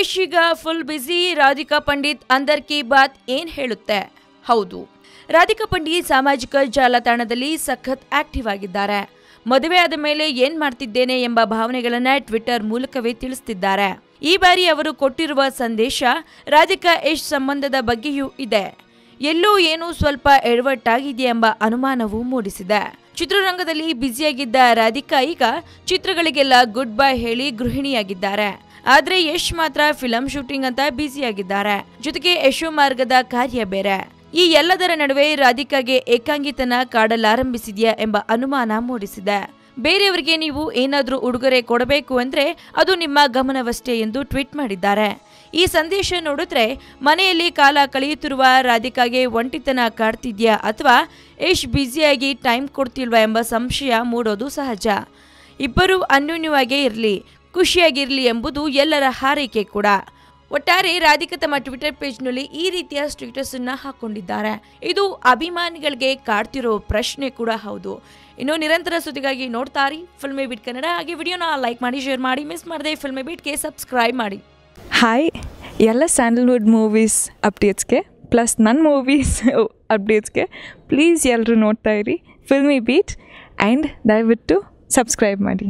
ಈಗ full busy Radhika Pandit ಅಂದರ್ ಕಿ ಬಾತ್ ಏನ್ ಹೇಳುತ್ತೆ? ಹೌದು. ರಾಧಿಕಾ ಪಂಡಿತ್ ಸಾಮಾಜಿಕ ಜಾಲತಾಣದಲ್ಲಿ ಸಖತ್ ಆಕ್ಟಿವ್ ಆಗಿದ್ದಾರೆ. ಮದುವೆ ಆದ ಮೇಲೆ ಏನ್ ಮಾಡ್ತಿದ್ದೇನೆ ಎಂಬ ಭಾವನೆಗಳನ್ನ ಟ್ವಿಟರ್ ಮೂಲಕವೇ ತಿಳಿಸ್ತಿದ್ದಾರೆ. ಈ ಬಾರಿ ಅವರು ಕೊಟ್ಟಿರುವ ಸಂದೇಶ ರಾಧಿಕಾ ಯಶ್ ಸಂಬಂಧದ ಬಗ್ಗೆಯೂ ಇದೆ. ಎಲ್ಲೋ ಏನೂ ಸ್ವಲ್ಪ ಎಡವಟ್ಟಾಗಿದೆ ಎಂಬ ಅನುಮಾನವೂ ಮೂಡಿಸಿದೆ. ಚಿತ್ರರಂಗದಲ್ಲಿ ಬ್ಯುಸಿಯಾಗಿದ್ದ ರಾಧಿಕಾ ಈಗ ಚಿತ್ರಗಳಿಗೆಲ್ಲ ಗುಡ್ ಬೈ ಹೇಳಿ ಗೃಹಿಣಿಯಾಗಿದ್ದಾರೆ. ಆದ್ರೆ ಯಶ್ ಮಾತ್ರ ಫಿಲಂ ಶೂಟಿಂಗ್ ಅಂತ ಬ್ಯುಸಿಯಾಗಿದ್ದಾರೆ ಜೊತೆಗೆ ಯಶು ಮಾರ್ಗದ ಕಾರ್ಯ ಬೇರೆ. ಈ ಎಲ್ಲದರ ನಡುವೆ ರಾಧಿಕಾಗೆ ಏಕಾಂಗಿತನ ಕಾಡಲಾರಂಭಿಸಿದೆಯಾ ಎಂಬ ಅನುಮಾನ ಮೂಡಿಸಿದೆ. ಬೇರೆಯವರಿಗೆ ನೀವು ಏನಾದರೂ ಉಡುಗೊರೆ ಕೊಡಬೇಕು ಅಂದ್ರೆ ಅದು ನಿಮ್ಮ ಗಮನವಷ್ಟೇ ಎಂದು ಟ್ವೀಟ್ ಮಾಡಿದ್ದಾರೆ. ಈ ಸಂದೇಶ ನೋಡಿದ್ರೆ ಮನೆಯಲ್ಲಿ ಕಾಲ ಕಳೆಯುತ್ತಿರುವ ರಾಧಿಕಾಗೆ ಒಂಟಿತನ ಕಾಡ್ತಿದ್ಯಾ ಅಥವಾ ಯಶ್ ಬ್ಯುಸಿಯಾಗಿ ಟೈಮ್ ಕೊಡ್ತಿಲ್ವಾ ಎಂಬ ಸಂಶಯ ಮೂಡೋದು ಸಹಜ. ಇಬ್ಬರು ಅನ್ಯೋನ್ಯವಾಗೇ ಇರಲಿ. ಖುಷಿಯಾಗಿರಲಿ ಎಂಬುದು ಎಲ್ಲರ ಹಾರೈಕೆ ಕೂಡ. ಒಟ್ಟಾರೆ ರಾಧಿಕಾ ತಮ್ಮ ಟ್ವಿಟರ್ ಪೇಜ್ನಲ್ಲಿ ಈ ರೀತಿಯ ಸ್ಟೇಟಸ್ ಅನ್ನ ಹಾಕೊಂಡಿದ್ದಾರೆ. ಇದು ಅಭಿಮಾನಿಗಳಿಗೆ ಕಾಡ್ತಿರೋ ಪ್ರಶ್ನೆ ಕೂಡ ಹೌದು. ಇನ್ನು ನಿರಂತರ ಸುದ್ದಿಗಾಗಿ ನೋಡ್ತಾರಿ ಫಿಲ್ಮಿ ಬಿಟ್ ಕನ್ನಡ ಹಾಗೆ ವಿಡಿಯೋನ ಲೈಕ್ ಮಾಡಿ ಶೇರ್ ಮಾಡಿ ಮಿಸ್ ಮಾಡದೆ ಫಿಲ್ಮಿ ಬಿಟ್ಗೆ ಸಬ್ಸ್ಕ್ರೈಬ್ ಮಾಡಿ. ಹಾಯ್ ಎಲ್ಲ ಸ್ಯಾಂಡಲ್ವುಡ್ ಮೂವೀಸ್ ಅಪ್ಡೇಟ್ಸ್ಗೆ ಪ್ಲಸ್ ನನ್ನ ಮೂವೀಸ್ ಅಪ್ಡೇಟ್ಸ್ಗೆ ಪ್ಲೀಸ್ ಎಲ್ಲರೂ ನೋಡ್ತಾ ಇರಿ ಫಿಲ್ಮಿ ಬೀಟ್ ಆ್ಯಂಡ್ ದಯವಿಟ್ಟು ಸಬ್ಸ್ಕ್ರೈಬ್ ಮಾಡಿ.